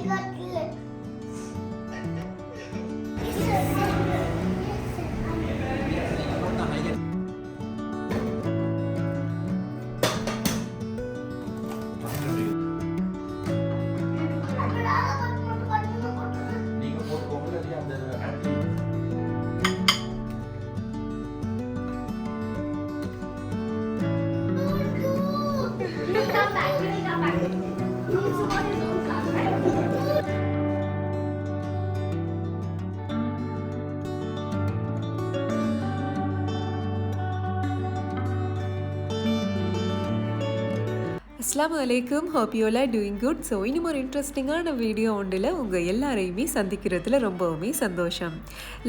நீங்க அஸ்லாம் வலைக்கும் hope you all doing good so இன்னும் ஒரு இன்ட்ரெஸ்டிங்கான வீடியோ ஒன்றில் உங்கள் எல்லாரையுமே சந்திக்கிறதுல ரொம்பவுமே சந்தோஷம்.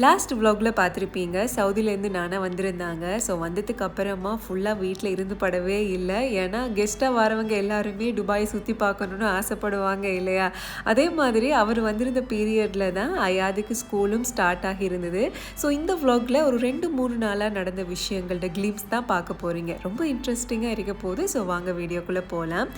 லாஸ்ட் vlogல பார்த்துருப்பீங்க. சவுதியிலேருந்து நானாக வந்திருந்தாங்க. ஸோ வந்ததுக்கு அப்புறமா ஃபுல்லாக வீட்டில் இருந்து படவே இல்லை. ஏன்னா கெஸ்ட்டாக வரவங்க எல்லாருமே துபாயை சுற்றி பார்க்கணுன்னு ஆசைப்படுவாங்க இல்லையா? அதே மாதிரி அவர் வந்திருந்த பீரியடில் தான் அயாதுக்கு ஸ்கூலும் ஸ்டார்ட் ஆகியிருந்தது. ஸோ இந்த vlogல ஒரு ரெண்டு மூணு நாளாக நடந்த விஷயங்கள்ட கிளிம்ஸ் தான் பார்க்க போகிறீங்க ரொம்ப இன்ட்ரெஸ்டிங்காக இருக்க போகுது ஸோ வாங்க வீடியோக்குள்ளே போகலாம்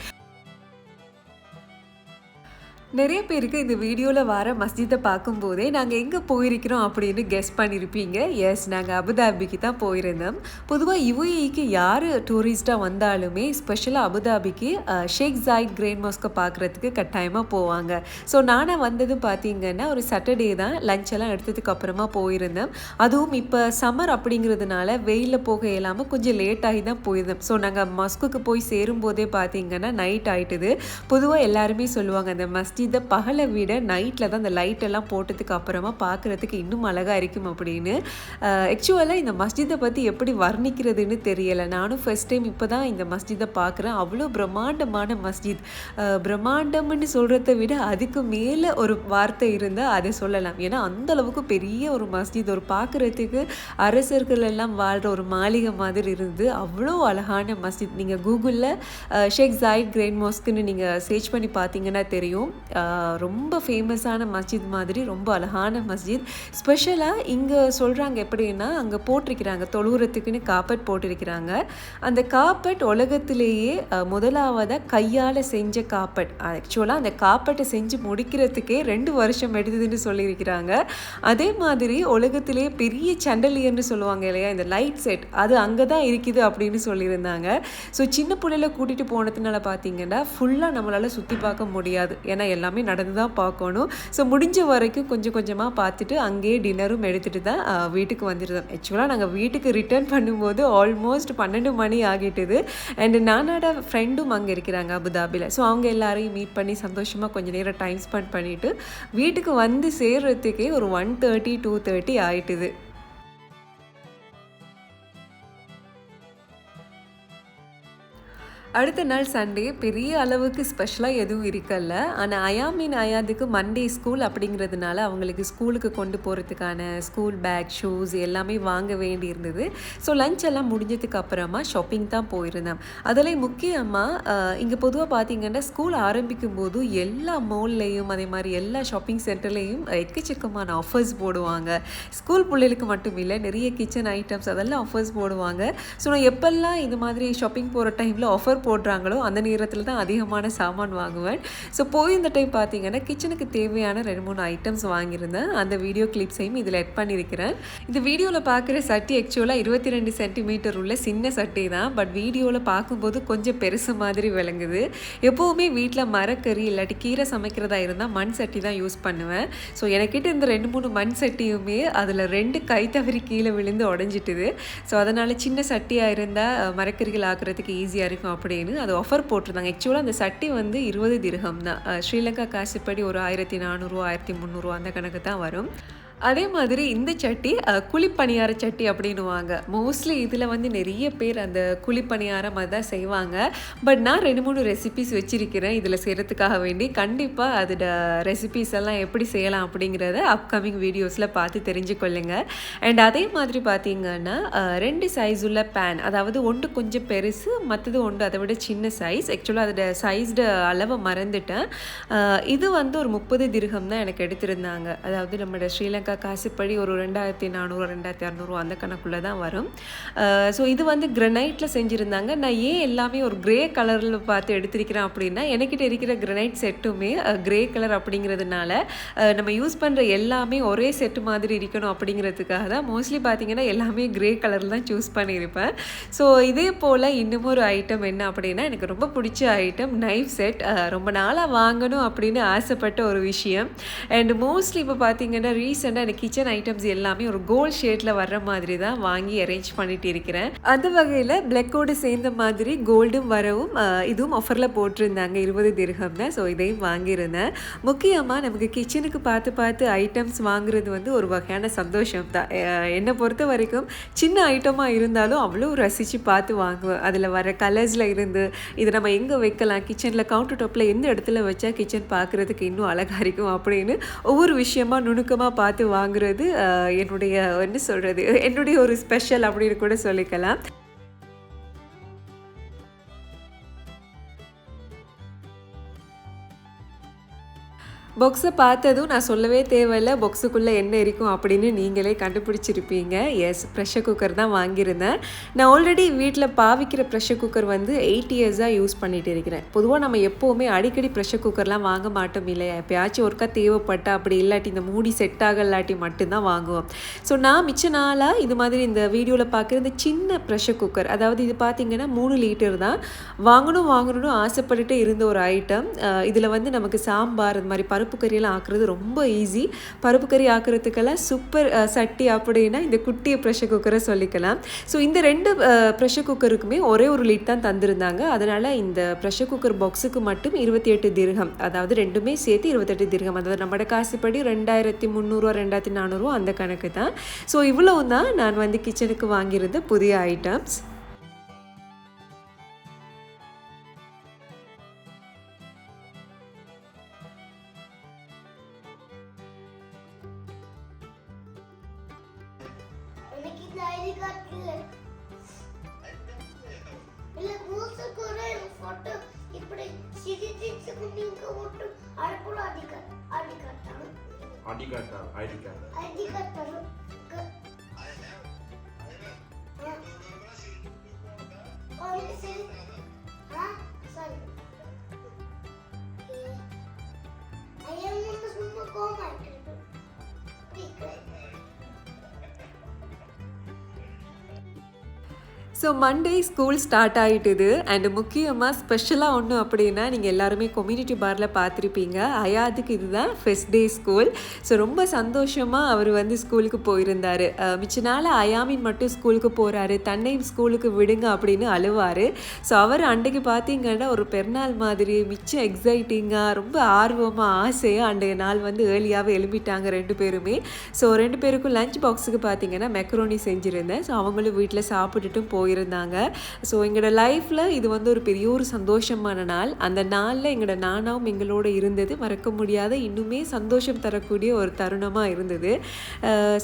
நிறைய பேருக்கு இந்த வீடியோவில் வர மஸ்ஜிதை பார்க்கும்போதே நாங்கள் எங்கே போயிருக்கிறோம் அப்படின்னு கெஸ் பண்ணியிருப்பீங்க எஸ் நாங்கள் அபுதாபிக்கு தான் போயிருந்தோம். பொதுவாக யுஏஇக்கு யார் டூரிஸ்ட்டாக வந்தாலுமே ஸ்பெஷலாக அபுதாபிக்கு ஷேக் ஜாயித் கிரேன் மாஸ்கை பார்க்குறதுக்கு கட்டாயமாக போவாங்க. ஸோ நானாக வந்தது பார்த்தீங்கன்னா ஒரு சாட்டர்டே தான் லஞ்ச் எல்லாம் எடுத்ததுக்கு அப்புறமா போயிருந்தேன் அதுவும் இப்போ சம்மர் அப்படிங்கிறதுனால வெயிலில் போக இல்லாமல் கொஞ்சம் லேட் ஆகி தான் போயிருந்தோம். ஸோ நாங்கள் மஸ்குக்கு போய் சேரும்போதே பார்த்தீங்கன்னா நைட் ஆகிட்டுது பொதுவாக எல்லாருமே சொல்லுவாங்க அந்த இதை பகலை விட நைட்டில் தான் அந்த லைட் எல்லாம் போட்டதுக்கு அப்புறமா பார்க்குறதுக்கு இன்னும் அழகாக இருக்கும் அப்படின்னு. ஆக்சுவலாக இந்த மஸ்ஜிதை பற்றி எப்படி வர்ணிக்கிறதுன்னு தெரியலை. நானும் ஃபர்ஸ்ட் டைம் இப்போ தான் இந்த மஸ்ஜிதை பார்க்குறேன் அவ்வளோ பிரம்மாண்டமான மஸ்ஜித். பிரம்மாண்டம்னு சொல்கிறத விட அதுக்கு மேலே ஒரு வார்த்தை இருந்தால் அதை சொல்லலாம். ஏன்னா அந்தளவுக்கு பெரிய ஒரு மஸ்ஜித். ஒரு பார்க்குறதுக்கு அரசர்கள் எல்லாம் வாழ்கிற ஒரு மாளிகை மாதிரி இருந்து அவ்வளோ அழகான மஸ்ஜித். நீங்கள் கூகுளில் ஷேக் ஜாயிட் கிரேன் மாஸ்க்குன்னு நீங்கள் சர்ச் பண்ணி பார்த்தீங்கன்னா தெரியும். ரொம்ப ஃபேமஸான மஸ்ஜித் மாதிரி ரொம்ப அழகான மஸ்ஜித். ஸ்பெஷலாக இங்கே சொல்கிறாங்க எப்படின்னா அங்கே போட்டிருக்கிறாங்க தொழுகிறதுக்குன்னு காப்பட் போட்டிருக்கிறாங்க. அந்த காப்பட் உலகத்திலேயே முதலாவதாக கையால் செஞ்ச காப்பட் ஆக்சுவலாக அந்த காப்பட்டை செஞ்சு முடிக்கிறதுக்கே ரெண்டு வருஷம் எடுத்ததுன்னு சொல்லியிருக்கிறாங்க. அதே மாதிரி உலகத்திலேயே பெரிய சண்டலியர்னு சொல்லுவாங்க இல்லையா இந்த லைட் செட் அது அங்கே தான் இருக்குது அப்படின்னு சொல்லியிருந்தாங்க. ஸோ சின்ன பிள்ளையில கூட்டிகிட்டு போனதுனால பார்த்தீங்கன்னா ஃபுல்லாக நம்மளால் சுற்றி பார்க்க முடியாது. ஏன்னா எல்லாமே நடந்து தான் பார்க்கணும். ஸோ முடிஞ்ச வரைக்கும் கொஞ்சம் கொஞ்சமாக பார்த்துட்டு அங்கேயே டின்னரும் எடுத்துகிட்டு தான் வீட்டுக்கு வந்துருந்தோம். ஆக்சுவலாக நாங்கள் வீட்டுக்கு ரிட்டர்ன் பண்ணும்போது ஆல்மோஸ்ட் பன்னெண்டு மணி ஆகிட்டுது. அண்ட் நானோட ஃப்ரெண்டும் அங்கே இருக்கிறாங்க அபுதாபியில் ஸோ அவங்க எல்லாரையும் மீட் பண்ணி சந்தோஷமாக கொஞ்சம் நேரம் டைம் ஸ்பெண்ட் பண்ணிவிட்டு வீட்டுக்கு வந்து சேர்றதுக்கே ஒரு ஒன் தேர்ட்டி டூ தேர்ட்டி ஆகிட்டுது அடுத்த நாள் சண்டே பெரிய அளவுக்கு ஸ்பெஷலாக எதுவும் இருக்கல. ஆனால் அயாமின் அயாதுக்கு மண்டே ஸ்கூல் அப்படிங்கிறதுனால அவங்களுக்கு ஸ்கூலுக்கு கொண்டு போகிறதுக்கான ஸ்கூல் பேக் ஷூஸ் எல்லாமே வாங்க வேண்டி இருந்தது ஸோ லஞ்ச் எல்லாம் முடிஞ்சதுக்கு அப்புறமா ஷாப்பிங் தான் போயிருந்தேன் அதில் முக்கியமாக இங்கே பொதுவாக பார்த்தீங்கன்னா ஸ்கூல் ஆரம்பிக்கும் போது எல்லா மால்லையும் அதே மாதிரி எல்லா ஷாப்பிங் சென்டர்லேயும் எக்கச்சக்கமான ஆஃபர்ஸ் போடுவாங்க. ஸ்கூல் பிள்ளைகளுக்கு மட்டும் இல்லை நிறைய கிச்சன் ஐட்டம்ஸ் அதெல்லாம் ஆஃபர்ஸ் போடுவாங்க. ஸோ நான் எப்பெல்லாம் இது மாதிரி ஷாப்பிங் போகிற டைமில் ஆஃபர் போடுறாங்களோ அந்த நேரத்தில் தான் அதிகமான சாமான் வாங்குவேன். ஸோ போய் இந்த டைம் பார்த்தீங்கன்னா கிச்சனுக்கு தேவையான ரெண்டு மூணு ஐட்டம்ஸ் வாங்கியிருந்தேன். அந்த வீடியோ கிளிப்ஸையும் இதில் எட் பண்ணியிருக்கிறேன். இந்த வீடியோவில் பார்க்குற சட்டி ஆக்சுவலாக இருபத்தி ரெண்டு சென்டிமீட்டர் உள்ள சின்ன சட்டி தான். பட் வீடியோவில் பார்க்கும்போது கொஞ்சம் பெருசு மாதிரி விளங்குது. எப்போவுமே வீட்டில் மரக்கறி இல்லாட்டி கீரை சமைக்கிறதா இருந்தால் மண் சட்டி தான் யூஸ் பண்ணுவேன். ஸோ எனக்கிட்ட இந்த ரெண்டு மூணு மண் சட்டியுமே அதில் ரெண்டு கை தவறி கீழே விழுந்து உடஞ்சிட்டுது. ஸோ அதனால் சின்ன சட்டியாக இருந்தால் மரக்கறிகள் ஆக்குறதுக்கு ஈஸியாக இருக்கும். அப்படின்னு அது ஆஃபர் போட்டிருந்தாங்க. ஆக்சுவலாக அந்த சட்டி வந்து இருபது திரகம் தான். ஸ்ரீலங்கா காசுப்படி ஒரு ஆயிரத்தி நானூறுரூவா ஆயிரத்தி முந்நூறுவா அந்த கணக்கு தான் வரும். அதே மாதிரி இந்த சட்டி குழிப்பணியார சட்டி அப்படின்னுவாங்க. மோஸ்ட்லி இதில் வந்து நிறைய பேர் அந்த குழிப்பணியாரம் அதான் செய்வாங்க. பட் நான் ரெண்டு மூணு ரெசிபிஸ் வச்சுருக்கிறேன். இதில் செய்கிறதுக்காக வேண்டி. கண்டிப்பாக அதோட ரெசிபிஸ் எல்லாம் எப்படி செய்யலாம் அப்படிங்கிறத அப்கமிங் வீடியோஸில் பார்த்து தெரிஞ்சுக்கொள்ளுங்க. அண்ட் அதே மாதிரி பார்த்தீங்கன்னா ரெண்டு சைஸ் உள்ள பேன் அதாவது ஒன்று கொஞ்சம் பெருசு மற்றது ஒன்று அதை விட சின்ன சைஸ் ஆக்சுவலாக அதோட சைஸ்டு அளவை மறந்துட்டேன். இது வந்து ஒரு முப்பது திருகம் தான் எனக்கு எடுத்திருந்தாங்க. அதாவது நம்மளோட ஸ்ரீலங்கா காசுப்படி ஒரு ரெண்டாயிரத்தி நானூறு ரெண்டாயிரத்தி அறநூறு அந்த கணக்குள்ளே தான் வரும். ஸோ இது வந்து கிரனைட்டில் செஞ்சுருந்தாங்க. நான் ஏன் எல்லாமே ஒரு கிரே கலரில் பார்த்து எடுத்திருக்கிறேன் அப்படின்னா எனக்கிட்ட இருக்கிற கிரனைட் செட்டுமே கிரே கலர் அப்படிங்கிறதுனால நம்ம யூஸ் பண்ணுற எல்லாமே ஒரே செட்டு மாதிரி இருக்கணும் அப்படிங்கிறதுக்காக தான் மோஸ்ட்லி பார்த்தீங்கன்னா எல்லாமே கிரே கலரில் தான் சூஸ் பண்ணியிருப்பேன். ஸோ இதே போல் இன்னும் ஒரு ஐட்டம் என்ன அப்படின்னா எனக்கு ரொம்ப பிடிச்ச ஐட்டம் நைஃப் செட் ரொம்ப நாளாக வாங்கணும் அப்படின்னு ஆசைப்பட்ட ஒரு விஷயம். அண்ட் மோஸ்ட்லி இப்போ பார்த்தீங்கன்னா ரீசெண்டாக எனக்கு கிச்சன் ஐட்டம்ஸ் எல்லாமே ஒரு கோல்ட் ஷேட்டில் வர்ற மாதிரி தான் வாங்கி அரேஞ்ச் பண்ணிட்டு இருக்கிறேன். அந்த வகையில் பிளக்கோடு சேர்ந்த மாதிரி கோல்டும் வரவும் இதுவும் ஆஃபரில் போட்டிருந்தாங்க இருபது திரகம் தான் ஸோ இதையும் வாங்கியிருந்தேன். முக்கியமாக நமக்கு கிச்சனுக்கு பார்த்து பார்த்து ஐட்டம்ஸ் வாங்குறது வந்து ஒரு வகையான சந்தோஷம் தான். என்னை பொறுத்த வரைக்கும் சின்ன ஐட்டமாக இருந்தாலும் அவ்வளோ ரசித்து பார்த்து வாங்குவேன். அதில் வர கலர்ஸில் இருந்து இதை நம்ம எங்கே வைக்கலாம்? கிச்சனில் கவுண்டர் டாப்பில் எந்த இடத்துல வச்சா கிச்சன் பார்க்குறதுக்கு இன்னும் அழகாக இருக்கும் அப்படின்னு ஒவ்வொரு விஷயமா நுணுக்கமாக பார்த்து வாங்குறது என்னுடைய என்ன சொல்கிறது என்னுடைய ஒரு ஸ்பெஷல் அப்படின்னு கூட சொல்லிக்கலாம். பொக்ஸை பார்த்ததும் நான் சொல்லவே தேவையில்ல. பொக்ஸுக்குள்ளே என்ன இருக்கும் அப்படின்னு நீங்களே கண்டுபிடிச்சிருப்பீங்க. எஸ் ப்ரெஷர் குக்கர் தான் வாங்கியிருந்தேன். நான் ஆல்ரெடி வீட்டில் பாவிக்கிற ப்ரெஷர் குக்கர் வந்து எயிட் இயர்ஸாக யூஸ் பண்ணிகிட்டு இருக்கிறேன். பொதுவாக நம்ம எப்போவுமே அடிக்கடி ப்ரெஷர் குக்கர்லாம் வாங்க மாட்டோம் இல்லையா? எப்பயாச்சும் ஒருக்கா தேவைப்பட்டா அப்படி இல்லாட்டி இந்த மூடி செட் ஆகலாட்டி மட்டும்தான் வாங்குவோம். ஸோ நான் மிச்ச நாளாக இது மாதிரி இந்த வீடியோவில் பார்க்குற இந்த சின்ன ப்ரெஷர் குக்கர் அதாவது இது பார்த்தீங்கன்னா மூணு லிட்டர் தான். வாங்கணும் வாங்கணும்னு ஆசைப்பட்டுட்டு இருந்த ஒரு ஐட்டம் இதில் வந்து நமக்கு சாம்பார் அது மாதிரி பருப்பு கறியெல்லாம் ஆக்குறது ரொம்ப ஈஸி பருப்பு கறி ஆக்குறதுக்கெல்லாம் சூப்பர் சட்டி அப்படின்னா இந்த குட்டி ப்ரெஷர் குக்கரை சொல்லிக்கலாம். ஸோ இந்த ரெண்டு ப்ரெஷர் குக்கருக்குமே ஒரே ஒரு லிட் தான் தந்திருந்தாங்க. அதனால் இந்த ப்ரெஷர் குக்கர் பாக்ஸுக்கு மட்டும் இருபத்தி எட்டு திரகம் அதாவது ரெண்டுமே சேர்த்து இருபத்தெட்டு திருகம் அதாவது நம்மளோட காசுப்படி ரெண்டாயிரத்தி முந்நூறுவா ரெண்டாயிரத்தி நானூறுவா அந்த கணக்கு தான். ஸோ இவ்வளவு தான் நான் வந்து கிச்சனுக்கு வாங்கியிருந்த புதிய ஐட்டம்ஸ் ஐடி கார்டா ஐடி கார்டு ஐடி கார்டு தரும் க- ஆ. ஸோ மண்டே ஸ்கூல் ஸ்டார்ட் ஆகிட்டுது அண்ட் முக்கியமாக ஸ்பெஷலாக ஒன்று அப்படின்னா நீங்கள் எல்லாருமே கம்யூனிட்டி பாரில் பார்த்துருப்பீங்க. அயாதுக்கு இதுதான் ஃபெஸ்ட் டே ஸ்கூல் ஸோ ரொம்ப சந்தோஷமாக அவர் வந்து ஸ்கூலுக்கு போயிருந்தார். மிச்ச நாள் அயாமின் மட்டும் ஸ்கூலுக்கு போகிறாரு தன்னையும் ஸ்கூலுக்கு விடுங்க அப்படின்னு அழுவார். ஸோ அவர் அன்றைக்கு பார்த்தீங்கன்னா ஒரு பெருநாள் மாதிரி மிச்சம் எக்ஸைட்டிங்காக ரொம்ப ஆர்வமாக ஆசையாக அன்றைய நாள் வந்து ஏர்லியாகவே எழுப்பிட்டாங்க ரெண்டு பேருமே. ஸோ ரெண்டு பேருக்கும் லஞ்ச் பாக்ஸுக்கு பார்த்தீங்கன்னா மெக்ரோனி செஞ்சுருந்தேன். ஸோ அவங்களும் வீட்டில் சாப்பிட்டுட்டும் போயிருந்தாங்க. ஸோ எங்களோட லைஃப்பில் இது வந்து ஒரு பெரிய ஒரு சந்தோஷமான நாள். அந்த நாளில் எங்களோட நானாவும் எங்களோட இருந்தது. மறக்க முடியாத இன்னுமே சந்தோஷம் தரக்கூடிய ஒரு தருணமாக இருந்தது.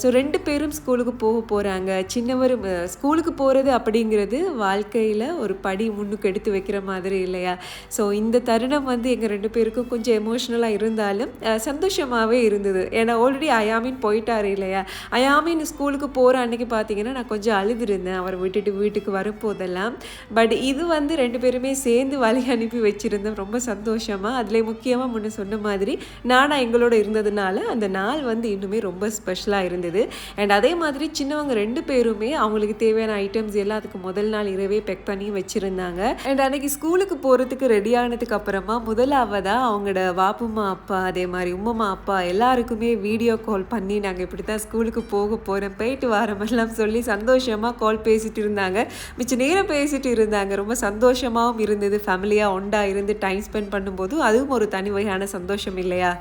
ஸோ ரெண்டு பேரும் ஸ்கூலுக்கு போக போகிறாங்க சின்னவர் ஸ்கூலுக்கு போகிறது அப்படிங்கிறது வாழ்க்கையில் ஒரு படி முன்னுக்கு எடுத்து வைக்கிற மாதிரி இல்லையா? ஸோ இந்த தருணம் வந்து எங்கள் ரெண்டு பேருக்கும் கொஞ்சம் எமோஷ்னலாக இருந்தாலும் சந்தோஷமாகவே இருந்தது. ஏன்னா ஆல்ரெடி அயாமின் போயிட்டார் இல்லையா? அயாமின் ஸ்கூலுக்கு போகிற அன்னைக்கு பார்த்தீங்கன்னா நான் கொஞ்சம் அழுதுருந்தேன். அவரை விட்டுட்டு வீட்டுக்கு வரும்போதெல்லாம் பட் இது வந்து ரெண்டு பேருமே சேர்ந்து வழி அனுப்பி வச்சுருந்தோம். ரொம்ப சந்தோஷமாக அதில் முக்கியமாக முன்ன சொன்ன மாதிரி நானாக எங்களோட இருந்ததுனால அந்த நாள் வந்து இன்னுமே ரொம்ப ஸ்பெஷலாக இருந்தது. அண்ட் அதே மாதிரி சின்னவங்க ரெண்டு பேருமே அவங்களுக்கு தேவையான ஐட்டம்ஸ் எல்லாத்துக்கும் முதல் நாள் இரவே பெக் பண்ணி வச்சுருந்தாங்க. அண்ட் அன்னைக்கு ஸ்கூலுக்கு போகிறதுக்கு ரெடி ஆனதுக்கு அப்புறமா முதலாவதாக அவங்களோட வாப்புமா அப்பா அதே மாதிரி உம்மம்மா அப்பா எல்லாருக்குமே வீடியோ கால் பண்ணி நாங்கள் இப்படி தான் ஸ்கூலுக்கு போக போகிறோம் போயிட்டு வரோமெல்லாம் சொல்லி சந்தோஷமாக கால் பேசிட்டு இருந்தாங்க. மிச்ச நேரம் பேசிட்டு இருந்தாங்க. ரொம்ப சந்தோஷமாகவும் இருந்தது. ஃபேமிலியாக ஒண்டா இருந்து டைம் ஸ்பெண்ட் பண்ணும்போது அதுவும் ஒரு தனி வகையான சந்தோஷம் இல்லையா?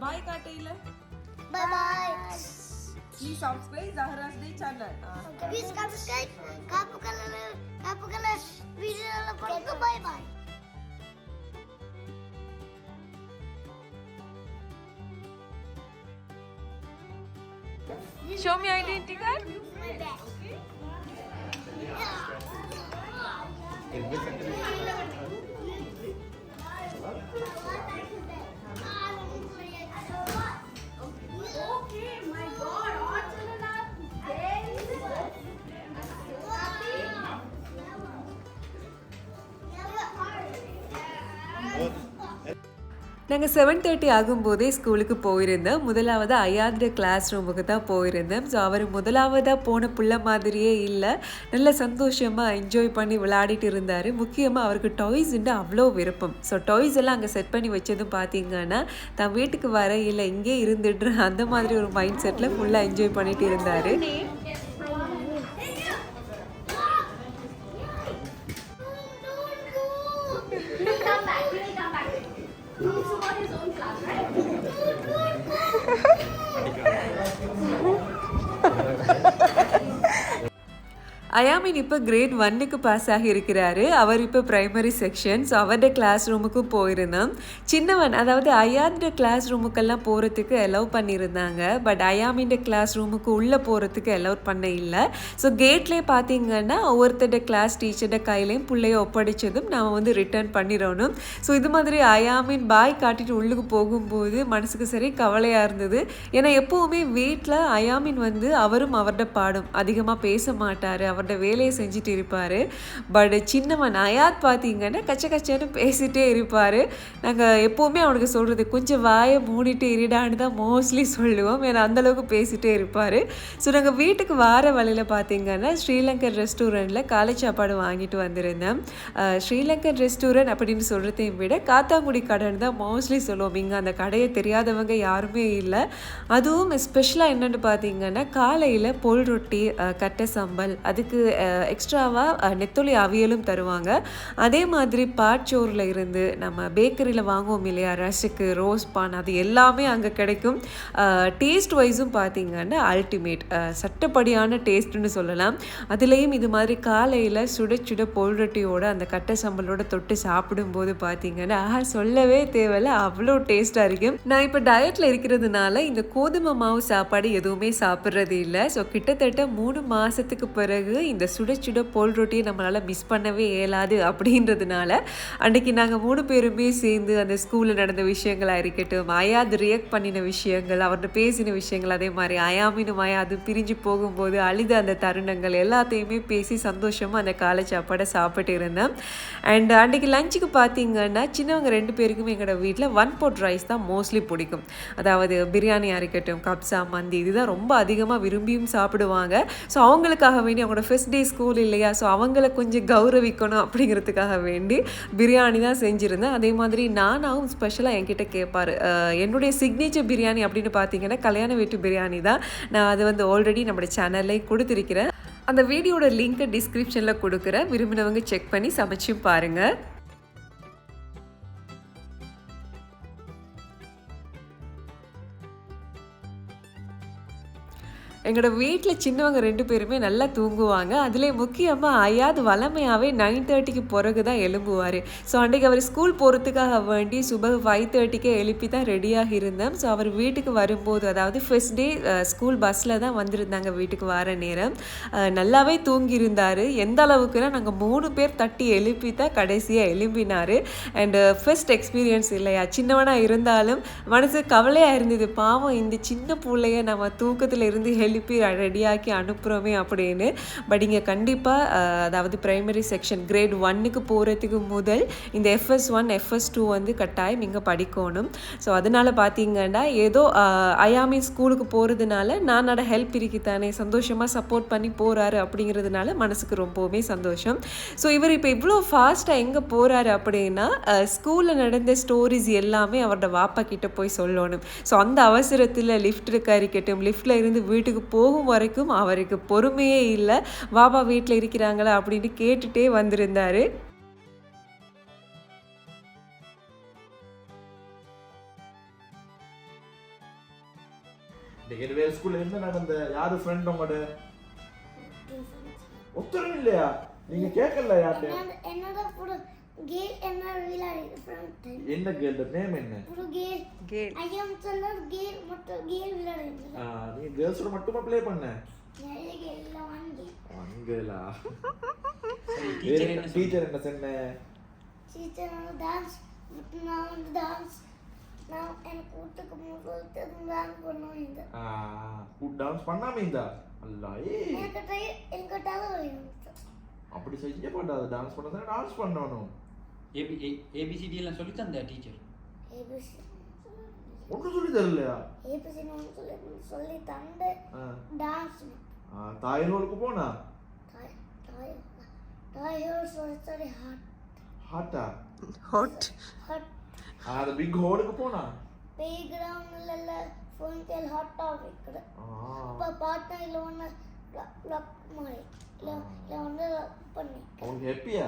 பாய் காட்டையில். பை ఈ సాఫ్ట్వేర్ జహరాస్ డే ఛానల్ ప్లీజ్ సబ్స్క్రైబ్ కాపు కలర్ కాపు కలర్ వీడియోల కొరకు bye bye Show me identity card. My bag. Okay. Yeah. நாங்கள் செவன் தேர்ட்டி ஆகும்போதே ஸ்கூலுக்கு போயிருந்தோம். முதலாவது ஐயாந்திர கிளாஸ் ரூமுக்கு தான் போயிருந்தோம். ஸோ அவர் முதலாவதாக போன புள்ள மாதிரியே இல்லை. நல்ல சந்தோஷமாக என்ஜாய் பண்ணி விளையாடிட்டு இருந்தார். முக்கியமாக அவருக்கு டாய்ஸ்ண்டு அவ்வளோ விருப்பம். ஸோ டாய்ஸ் எல்லாம் அங்கே செட் பண்ணி வச்சதும் பார்த்தீங்கன்னா தன் வீட்டுக்கு வர இல்லை இங்கே இருந்துட்டு அந்த மாதிரி ஒரு மைண்ட் செட்டில் ஃபுல்லாக என்ஜாய் பண்ணிட்டு இருந்தார். அயாமின் இப்போ கிரேட் ஒன்னுக்கு பாஸ் ஆகி இருக்கிறாரு அவர் இப்போ ப்ரைமரி செக்ஷன் ஸோ அவருடைய கிளாஸ் ரூமுக்கும் போயிருந்தோம். சின்னவன் அதாவது அயாந்த கிளாஸ் ரூமுக்கெல்லாம் போகிறதுக்கு அலோவ் பண்ணியிருந்தாங்க. பட் அயாமின் கிளாஸ் ரூமுக்கு உள்ளே போகிறதுக்கு அலோவ் பண்ண இல்லை. ஸோ கேட்லேயே பார்த்தீங்கன்னா ஒவ்வொருத்தட கிளாஸ் டீச்சர்ட கையிலையும் பிள்ளைய ஒப்படைச்சதும் நாம் வந்து ரிட்டர்ன் பண்ணிடணும். ஸோ இது மாதிரி அயாமின் பாய் காட்டிட்டு உள்ளுக்கு போகும்போது மனசுக்கு சரி கவலையாக இருந்தது. ஏன்னா எப்போவுமே வீட்டில் அயாமின் வந்து அவரும் அவரோட பாடும் அதிகமாக பேச மாட்டார். அவர் அவரோட வேலையை செஞ்சுட்டு இருப்பார். பட் சின்னவன் நயாத் பார்த்தீங்கன்னா கச்ச கச்சன்னு பேசிகிட்டே இருப்பார். நாங்கள் எப்போவுமே அவனுக்கு சொல்கிறது கொஞ்சம் வாயை மூடிட்டு இருடான்னு தான் மோஸ்ட்லி சொல்லுவோம். ஏன்னா அந்தளவுக்கு பேசிகிட்டே இருப்பார். ஸோ நாங்கள் வீட்டுக்கு வார வழியில் பார்த்தீங்கன்னா ஸ்ரீலங்கன் ரெஸ்டாரண்ட்டில் காலை சாப்பாடு வாங்கிட்டு வந்திருந்தேன். ஸ்ரீலங்கர் ஸ்ரீலங்கன் ரெஸ்டாரண்ட் அப்படின்னு சொல்கிறதையும் விட காத்தாங்குடி கடைன்னு தான் மோஸ்ட்லி சொல்லுவோம். இங்கே அந்த கடையை தெரியாதவங்க யாருமே இல்லை. அதுவும் ஸ்பெஷலாக என்னென்னு பார்த்தீங்கன்னா காலையில் பொல் ரொட்டி கட்டை சம்பல் அதுக்கு எக்ஸ்ட்ராவாக நெத்தொலி அவியலும் தருவாங்க. அதே மாதிரி பாட்சோரில் இருந்து நம்ம பேக்கரியில் வாங்குவோம் இல்லையா? ரசுக்கு ரோஸ் பான் அது எல்லாமே அங்கே கிடைக்கும். டேஸ்ட் வைஸும் பார்த்தீங்கன்னா அல்டிமேட் சட்டப்படியான டேஸ்ட்டுன்னு சொல்லலாம். அதுலேயும் இது மாதிரி காலையில் சுட சுட பொல் அந்த கட்டை சம்பளோட தொட்டு சாப்பிடும்போது பார்த்தீங்கன்னா ஆஹா சொல்லவே தேவையில்ல. அவ்வளோ டேஸ்ட்டாக இருக்கும் நான் இப்போ டயட்டில் இருக்கிறதுனால இந்த கோதுமை மாவு சாப்பாடு எதுவுமே சாப்பிட்றது இல்லை. ஸோ கிட்டத்தட்ட மூணு மாதத்துக்கு பிறகு இந்த சுட சுட போல் ரொட்டியை நம்மளால் மிஸ் பண்ணவே இயலாது அப்படின்றதுனால அன்றைக்கி நாங்கள் மூணு பேருமே சேர்ந்து அந்த ஸ்கூலில் நடந்த விஷயங்களாக இருக்கட்டும் அயாது ரியாக்ட் பண்ணின விஷயங்கள் அவர்கிட்ட பேசின விஷயங்கள் அதே மாதிரி அயாமினும் அயாது பிரிஞ்சு போகும்போது அழுத அந்த தருணங்கள் எல்லாத்தையுமே பேசி சந்தோஷமாக அந்த காலை சாப்பாடை சாப்பிட்டு இருந்தேன் அண்ட் அன்றைக்கி லஞ்சுக்கு பார்த்தீங்கன்னா சின்னவங்க ரெண்டு பேருக்குமே எங்களோட வீட்டில் ஒன் போட் ரைஸ் தான் மோஸ்ட்லி பிடிக்கும். அதாவது பிரியாணியாக இருக்கட்டும் கப்ஸா மந்தி இதுதான் ரொம்ப அதிகமாக விரும்பியும் சாப்பிடுவாங்க. ஸோ அவங்களுக்காக வேண்டி அவங்களோட ஃபர்ஸ்ட் டே ஸ்கூல் இல்லையா? ஸோ அவங்கள கொஞ்சம் கௌரவிக்கணும் அப்படிங்கிறதுக்காக வேண்டி பிரியாணி தான் செஞ்சுருந்தேன். அதே மாதிரி நானாவும் ஸ்பெஷலாக என்கிட்ட கேட்பார் என்னுடைய சிக்னேச்சர் பிரியாணி அப்படின்னு பார்த்தீங்கன்னா கல்யாண வீட்டு பிரியாணி தான். நான் அது வந்து ஆல்ரெடி நம்மளோட சேனல்லே கொடுத்துருக்கிறேன். அந்த வீடியோட லிங்க்கை டிஸ்கிரிப்ஷனில் கொடுக்குறேன். விரும்பினவங்க செக் பண்ணி சமைச்சும் பாருங்கள் எங்களோட வீட்டில் சின்னவங்க ரெண்டு பேருமே நல்லா தூங்குவாங்க. அதிலே முக்கியமாக ஐயாது வளமையாகவே நைன் தேர்ட்டிக்கு பிறகு தான் எழும்புவார். ஸோ அன்றைக்கி அவர் ஸ்கூல் போகிறதுக்காக வேண்டி சுப ஃபைவ் தேர்ட்டிக்கே எழுப்பி தான் ரெடியாக இருந்தேன் ஸோ அவர் வீட்டுக்கு வரும்போது அதாவது ஃபர்ஸ்ட் டே ஸ்கூல் பஸ்ஸில் தான் வந்திருந்தாங்க வீட்டுக்கு வர நேரம். நல்லாவே தூங்கியிருந்தார். எந்த அளவுக்குன்னா நாங்கள் மூணு பேர் தட்டி எழுப்பி தான் கடைசியாக எழும்பினார். அண்டு ஃபர்ஸ்ட் எக்ஸ்பீரியன்ஸ் இல்லையா? சின்னவனாக இருந்தாலும் மனசு கவலையாக இருந்தது. பாவம் இந்த சின்ன பிள்ளைய நம்ம தூக்கத்தில் இருந்து எழுப்பி ரெடியாக்கி அனுப்புகிறோமே அப்படின்னு. பட் இங்கே கண்டிப்பாக அதாவது ப்ரைமரி செக்ஷன் கிரேட் ஒன்னுக்கு போகிறதுக்கு முதல் இந்த எஃப்எஸ் ஒன் எஃப்எஸ் டூ வந்து கட்டாயம் இங்கே படிக்கணும். ஸோ அதனால் பார்த்தீங்கன்னா ஏதோ அயாமி ஸ்கூலுக்கு போகிறதுனால நானோட ஹெல்ப் இருக்குதானே சந்தோஷமாக சப்போர்ட் பண்ணி போகிறாரு அப்படிங்கிறதுனால மனசுக்கு ரொம்பவுமே சந்தோஷம். ஸோ இவர் இப்போ இவ்வளோ ஃபாஸ்ட்டாக எங்கே போகிறாரு அப்படின்னா ஸ்கூலில் நடந்த ஸ்டோரிஸ் எல்லாமே அவரோட வாப்பா கிட்ட போய் சொல்லணும். ஸோ அந்த அவசரத்தில் லிஃப்ட் இருக்கா இருக்கட்டும் லிஃப்ட்டில் இருந்து வீட்டுக்கு போகும் வரைக்கும் அவருக்கு பொறுமையே இல்லை. வாப்பா வீட்டில் இருக்கிறாங்களா? அப்படின்னு கேட்டுட்டே வந்திருந்தாரு. இருவேல் ஸ்கூல்ல என்ன நடந்த? யாரு ஃப்ரெண்ட் உங்களோட? ஒத்தரும் இல்லையா நீங்க கேட்கல யார்கிட்ட கேல் என்ன விளையாடி ஃப்ரெண்ட் என்ன? கேள் நேம் என்ன ஒரு கேல் கேள் ஐயம் சொன்னார் கேல் மட்டும் கேல் விளையாடி ஆ, நீ நீ கேர்ள்ஸோட மட்டுமா ப்ளே பண்ண? நிறைய எல்லாம் வாங்கி அங்கேலா சரி டீச்சர் என்ன டீச்சர் என்ன சொன்ன? டீச்சர் வந்து டான்ஸ் நான் வந்து டான்ஸ் நான் எனக்கு வீட்டுக்கு முதல் டான்ஸ் பண்ணுவேன் இந்த டான்ஸ் பண்ணாம இருந்தா? அல்லா ஏ எனக்கு எனக்கு வேணும். அப்படி செய்ய மாட்டாது. டான்ஸ் பண்ண டான்ஸ் பண்ணணும். ஏபி ஏபிசிடி எல்லாம் சொல்லி தந்த டீச்சர் ஒன்றும் சொல்லி தரலையா ஏபிசிடி சொல்லி சொல்லி தந்த டான்ஸ் தாயரோலுக்கு போனா? தாயரோல் சொல்லி சொல்லி ஹாட் ஹாட்டா ஹாட் ஹாட் அந்த பிக் ஹோலுக்கு போனா? பே கிரவுண்ட்ல இல்ல ஃபோன் கேல் ஹாட் டாபிக் அப்ப பார்த்தா இல்ல ஒன்னு ப்ளாக் மாதிரி. இல்ல இல்ல ஒன்னு பண்ணி. உங்களுக்கு ஹாப்பியா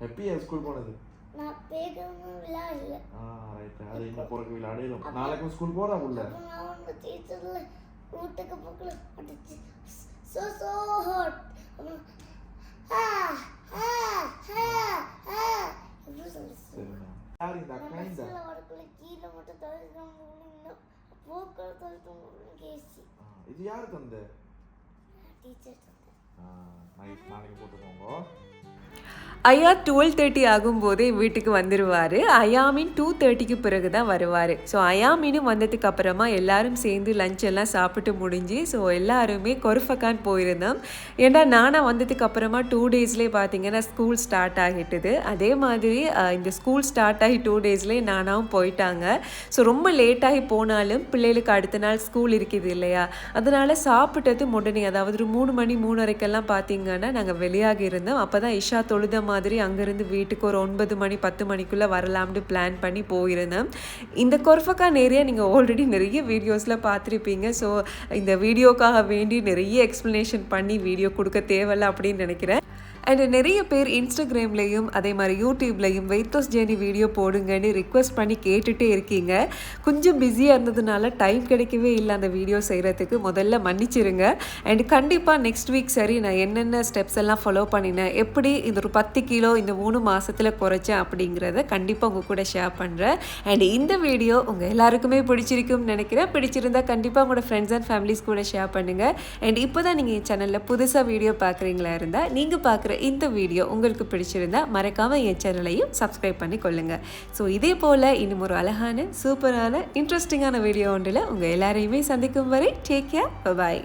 ஹாப்பியா ஸ்கூல் போனது? நான் கிரவுண்ட் விளையாடல. ஆ ரைட் அது இன்னும் பிறகு விளையாடிடும் நாளைக்கு ஸ்கூல் போறா அப்போ நான் ஒன்று டீச்சரில் வீட்டுக்கு பக்கத்தில் அடிச்சு. ஸோ ஸோ ஹாட் ஆ ஆ ஆ ஆ. எப்படி சொல்லி சரிண்ணா யார் இந்த அக்கா இந்த பஸ்ஸில் வரக்குள்ள கீழே மட்டும் தொலைச்சு போக்குவரத்து தொலைச்சு கேசி. ஆ, இது யாரு தந்த டீச்சர் நைட் நாளைக்கு போட்டுக்கோங்க. ஐயா டுவெல் தேர்ட்டி ஆகும்போதே வீட்டுக்கு வந்துடுவார் அயாமின் டூ தேர்ட்டிக்கு பிறகு தான் வருவார். ஸோ அயாமினும் வந்ததுக்கு அப்புறமா எல்லாரும் சேர்ந்து லஞ்ச் எல்லாம் சாப்பிட்டு முடிஞ்சு ஸோ எல்லாருமே கொருஃபக்கான் போயிருந்தோம். ஏன்னா நானாக வந்ததுக்கு அப்புறமா டூ டேஸ்லேயே பார்த்தீங்கன்னா ஸ்கூல் ஸ்டார்ட் ஆகிட்டுது. அதே மாதிரி இந்த ஸ்கூல் ஸ்டார்ட் ஆகி டூ டேஸ்லேயே நானாவும் போயிட்டாங்க. ஸோ ரொம்ப லேட்டாகி போனாலும் பிள்ளைகளுக்கு அடுத்த நாள் ஸ்கூல் இருக்குது இல்லையா? அதனால் சாப்பிட்டது உடனே அதாவது ஒரு மூணு மணி மூணரைக்கெல்லாம் பார்த்தீங்கன்னா நாங்கள் வெளியாகி இருந்தோம். அப்போ தான் இஷா தொழுத மாதிரி அங்கேருந்து வீட்டுக்கு ஒரு ஒன்பது மணி பத்து மணிக்குள்ளே வரலாம்னு பிளான் பண்ணி போயிருந்தேன் இந்த கொர்ஃபக்கான் ஏரியா நீங்கள் ஆல்ரெடி நிறைய வீடியோஸில் பார்த்துருப்பீங்க ஸோ இந்த வீடியோக்காக வேண்டி நிறைய எக்ஸ்ப்ளனேஷன் பண்ணி வீடியோ கொடுக்க தேவையில்ல அப்படின்னு நினைக்கிறேன். அண்ட் நிறைய பேர் இன்ஸ்டாகிராம்லேயும் அதே மாதிரி யூடியூப்லேயும் வெயிட்லாஸ் ஜேர்னி வீடியோ போடுங்கன்னு ரிக்வெஸ்ட் பண்ணி கேட்டுகிட்டே இருக்கீங்க. கொஞ்சம் பிஸியாக இருந்ததுனால டைம் கிடைக்கவே இல்லை அந்த வீடியோ செய்கிறதுக்கு முதல்ல மன்னிச்சிருங்க. அண்ட் கண்டிப்பாக நெக்ஸ்ட் வீக் சரி நான் என்னென்ன ஸ்டெப்ஸ் எல்லாம் ஃபாலோ பண்ணினேன் எப்படி இந்த ஒரு பத்து கிலோ இந்த மூணு மாதத்தில் குறைச்சேன் அப்படிங்கிறத கண்டிப்பாக உங்கள் கூட ஷேர் பண்ணுறேன் அண்ட் இந்த வீடியோ உங்கள் எல்லாருக்குமே பிடிச்சிருக்கும்னு நினைக்கிறேன். பிடிச்சிருந்தா கண்டிப்பாக உங்களோட ஃப்ரெண்ட்ஸ் அண்ட் ஃபேமிலிஸ் கூட ஷேர் பண்ணுங்கள் அண்ட் இப்போ தான் நீங்கள் சேனலில் புதுசாக வீடியோ பார்க்குறீங்களா இருந்தால் நீங்கள் பார்க்குற இந்த வீடியோ உங்களுக்கு பிடிச்சிருந்தா மறக்காமல் என் சேனலையும் சப்ஸ்கிரைப் பண்ணி கொள்ளுங்கள் ஸோ இதே போல் இன்னும் ஒரு அழகான சூப்பரான இன்ட்ரெஸ்டிங்கான வீடியோ ஒன்றில் உங்கள் எல்லாரையுமே சந்திக்கும் வரை டேக் கேர் பாய்